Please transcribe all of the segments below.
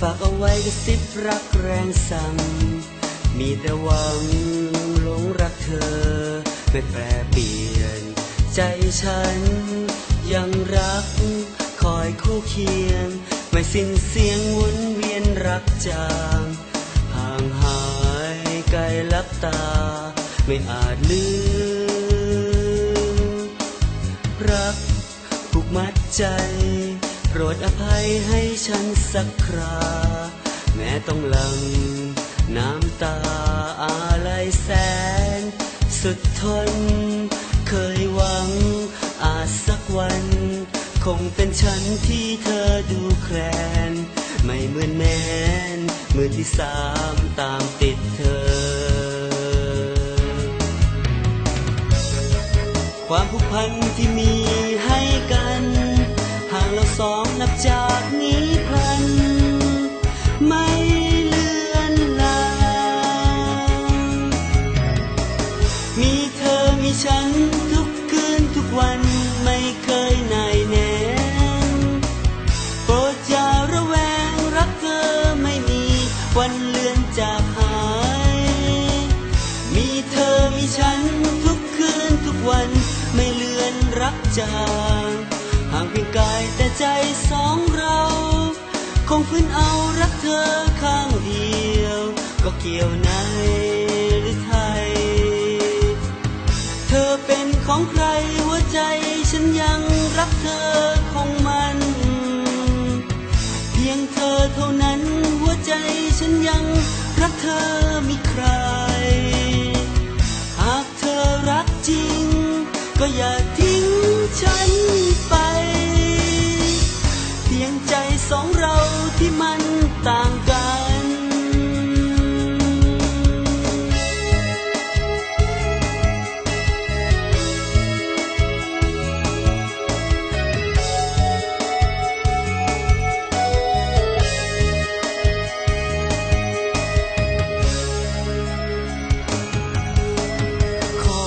ฝากเอาไว้กระซิบรักแรงสั่งมีแต่หวังหลงรักเธอ ไม่แปรเปลี่ยน ใจฉันยังรัก คอยคู่เคียง ไม่สิ้นเสียงวนเวียนรักจางห่างหายไกลลับตา ไม่อาจลืม รักผูกมัดใจ โปรดอภัยให้ฉันสักครา แม้ต้องหลังน้ำตาอะไรแสน สุดทน เคยหวัง อาจสักวัน คงเป็นฉันที่เธอดูแคลน ไม่เหมือนแมนมือที่สามตามติดเธอ ความผูกพันที่มี นับจากนี้พลัน ไม่เลือนลางมีเธอมีฉันทุกคืนทุกวันไม่เคยนายแน่โปรดอย่าระแวงรักเธอไม่มีวันเลือนจากหาย มีเธอมีฉันทุกคืนทุกวันไม่เลือนรักจางห่างเพียงกายแต่ใจ คงฝืนเอารักเธอข้างเดียว ก็เกี่ยวในหรือไทย เธอเป็นของใครหัวใจฉันยังรักเธอคงมัน เพียงเธอเท่านั้นหัวใจฉันยัง ใจสองเราที่มันต่างกันขอ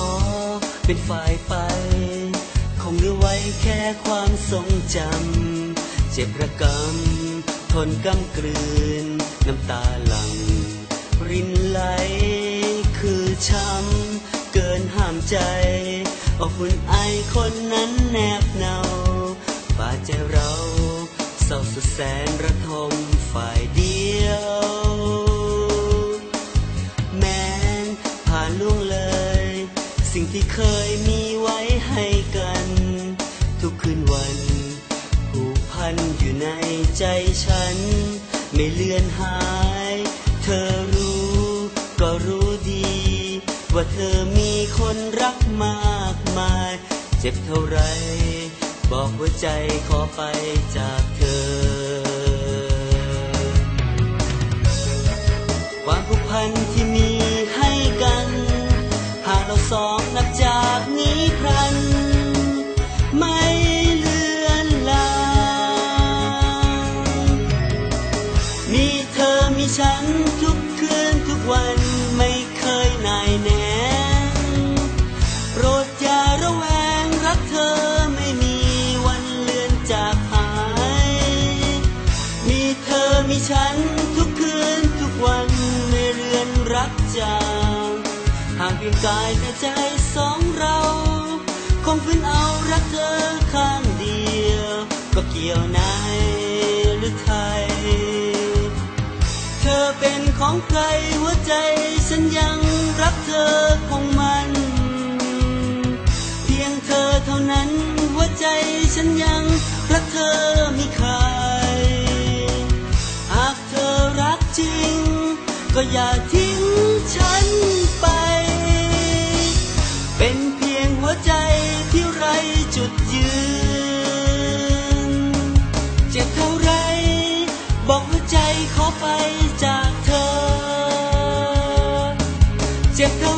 เป็นฝ่ายไป คงเหลือไว้แค่ความทรงจำ เจ็บระกำทนกำกลืน น้ำตาหลัง รินไหลคือช้ำ เกินห้ามใจเอาคุณไอคนนั้นแนบเนาบาดใจเราเศร้าสุดแสนระทมฝ่ายเดียว แม้นผ่านล่วงเลย สิ่งที่เคยมี พันอยู่ในใจฉัน ไม่เลือนหาย เธอรู้ก็รู้ดี ว่าเธอมีคนรักมากมาย เจ็บเท่าไร บอกหัวใจขอไปจากเธอ ความผูกพันที่มีให้กัน หากเราสองนับ เธอมีฉันทุกคืนทุกวันไม่เคยนายแน่โปรดอย่าระแวงรักเธอไม่มีวันเลือนจากหาย มีเธอมีฉันทุกคืนทุกวันไม่เรือนรักจางห่างเพียงกายแต่ใจสองเราคงฝืนเอารักเธอข้างเดียว ก็เกี่ยวในห เธอเป็นของใครหัวใจฉันยังรักเธอคงมัน เพียงเธอเท่านั้นหัวใจฉันยังรักเธอมีใคร หากเธอรักจริง ก็อย่า ใ